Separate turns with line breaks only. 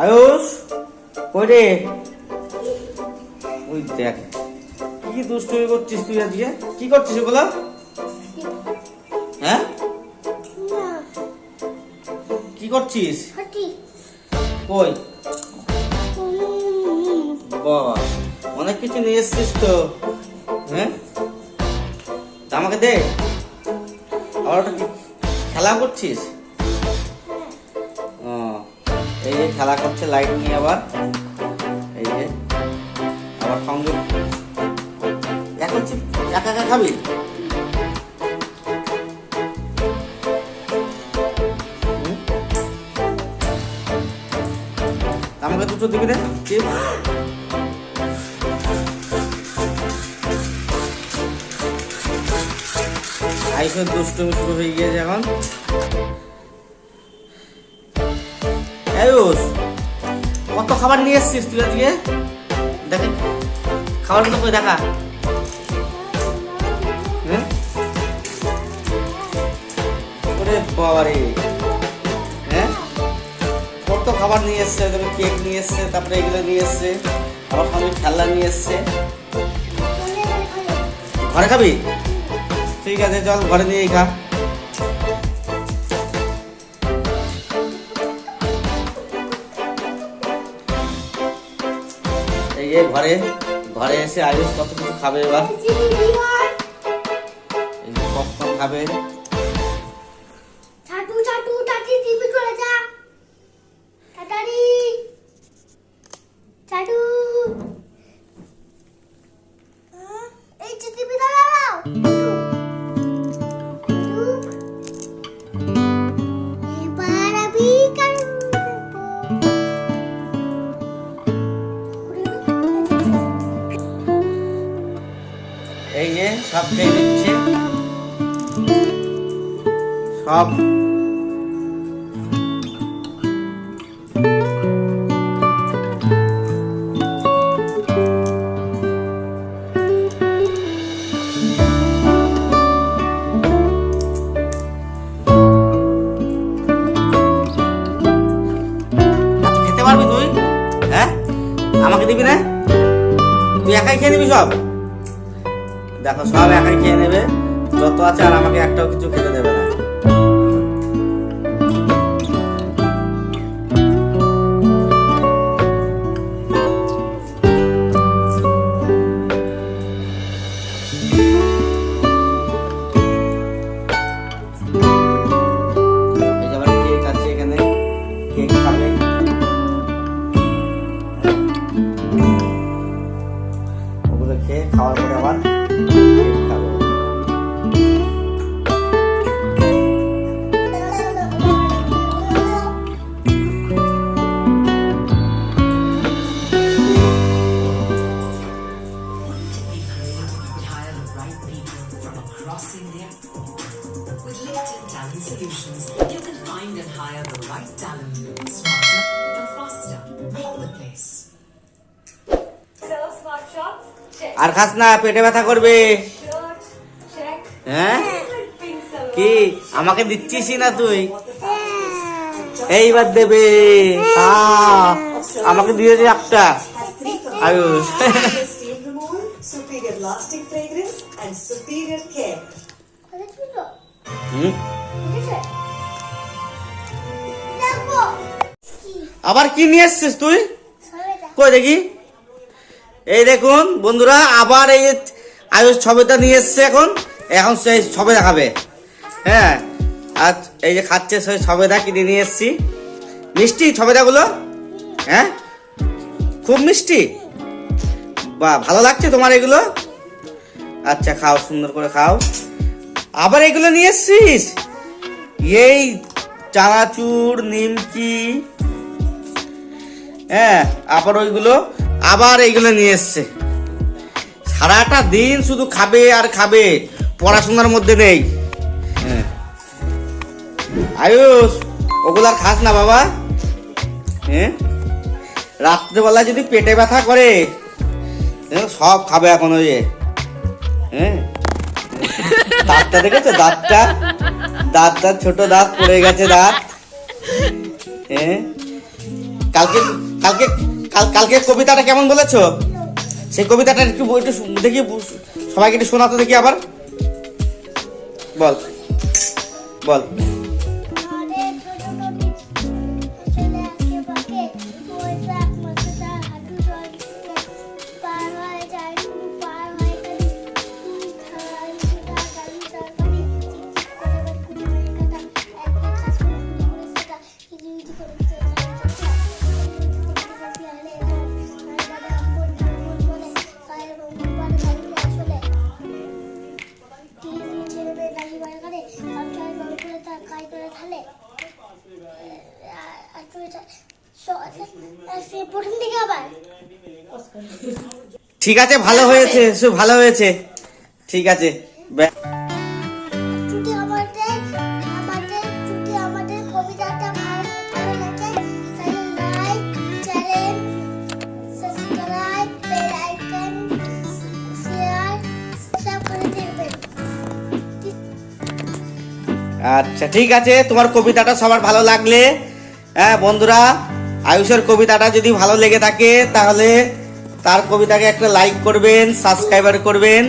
আয়ুষ কই রে ওই দেখ কি দুষ্টুমি করছিস তুই আজকে? কি করছিস ওগুলো হ্যাঁ? কি করছিস? কই? বাবা অনেক কিছু নিয়ে এসছিস তো। হ্যাঁ? আমাকে দে। আবার খেলা করছিস? এই যে খেলা করছে লাইট নিয়ে আবার। এই যে, আবার সঙ্গে একা একা একা খাবি? আমাকে দুটো দিবি রে আইসের দুষ্টুমি শুরু হয়ে গিয়েছে এখন। আয়ুষ কত খাবার নিয়ে এসছিস তুই আজকে? দেখে খাবারগুলো করে দেখা। ওরে বাবারে। হ্যাঁ? কত খাবার নিয়ে এসছে তুমি কেক নিয়ে এসছে, তারপরে এগুলো নিয়ে এসছে আমার সঙ্গে খেলনা নিয়ে এসছে। ঘরে খাবি? ঠিক আছে, চল ঘরে নিয়ে খা এই ঘরে ঘরে এসে আয়ুষ কত কিছু খাবে এবার? পপকর্ন খাবে? সব খেয়ে নিচ্ছে সব। হ্যাঁ? আমাকে দিবি না? তুই একাই খেয়ে নিবি সব? দেখো, সব একাই খেয়ে নেবে। যত আছে আর আমাকে একটাও কিছু খেতে দেবে না। কেক খাবে।
Across India. With LinkedIn Talent Solutions, you can find and hire the right talent smarter and faster all the place.
আর খাস না পেটে ব্যথা করবে
Shirt? Check.
হ্যাঁ? কি আমাকে দিচ্ছিসই না তুই এইবার দেবে আহ, আমাকে দিয়েছে একটা Ayush
superior lasting fragrance, and superior care.
হুম, আবার কি নিয়ে এসছিস তুই? কই দেখি? এই দেখুন বন্ধুরা আবার এই আয়ুষ ছবিটা নিয়ে এসছে এখন। এখন সেই ছবি দেখাবে। হ্যাঁ আর এই যে খাচ্ছে সেই ছবেদা কিনে নিয়ে এসছি। মিষ্টি ছবেদাগুলো হ্যাঁ? খুব মিষ্টি? বা ভালো লাগছে তোমার এগুলো? আচ্ছা খাও সুন্দর করে খাও। আবার এগুলো নিয়ে এসছিস? এই চানাচুর নিমকি হ্যাঁ আবার ওইগুলো আবার এইগুলো নিয়ে এসছে। সারাটা দিন শুধু খাবে আর খাবে পড়াশোনার মধ্যে নেই। হ্যাঁ। আয়ুষ ওগুলো আর খাস না বাবা। হ্যাঁ? রাত্রেবেলা যদি পেটে ব্যথা করে সব খাবে এখন ওই হ্যাঁ? দাঁতটা দেখেছ? দাঁতটা? দাঁতটা ছোট দাঁত, পড়ে গেছে দাঁত। হ্যাঁ
কালকে কালকে, কাল- কালকে কবিতাটা কেমন বলেছ? সেই কবিতাটা একটু একটু দেখি সবাইকে একটু শোনাতো দেখি আবার। বল। বল।
প্রথম দিকে আবার
ঠিক আছে ভালো হয়েছে ভালো হয়েছে। ঠিক আছে আচ্ছা ঠিক আছে তোমার কবিতাটা সবার ভালো লাগলে। হ্যাঁ বন্ধুরা। আয়ুষের কবিতাটা যদি ভালো লেগে থাকে তাহলে তার কবিতাকে একটা লাইক করবেন সাবস্ক্রাইবার করবেন।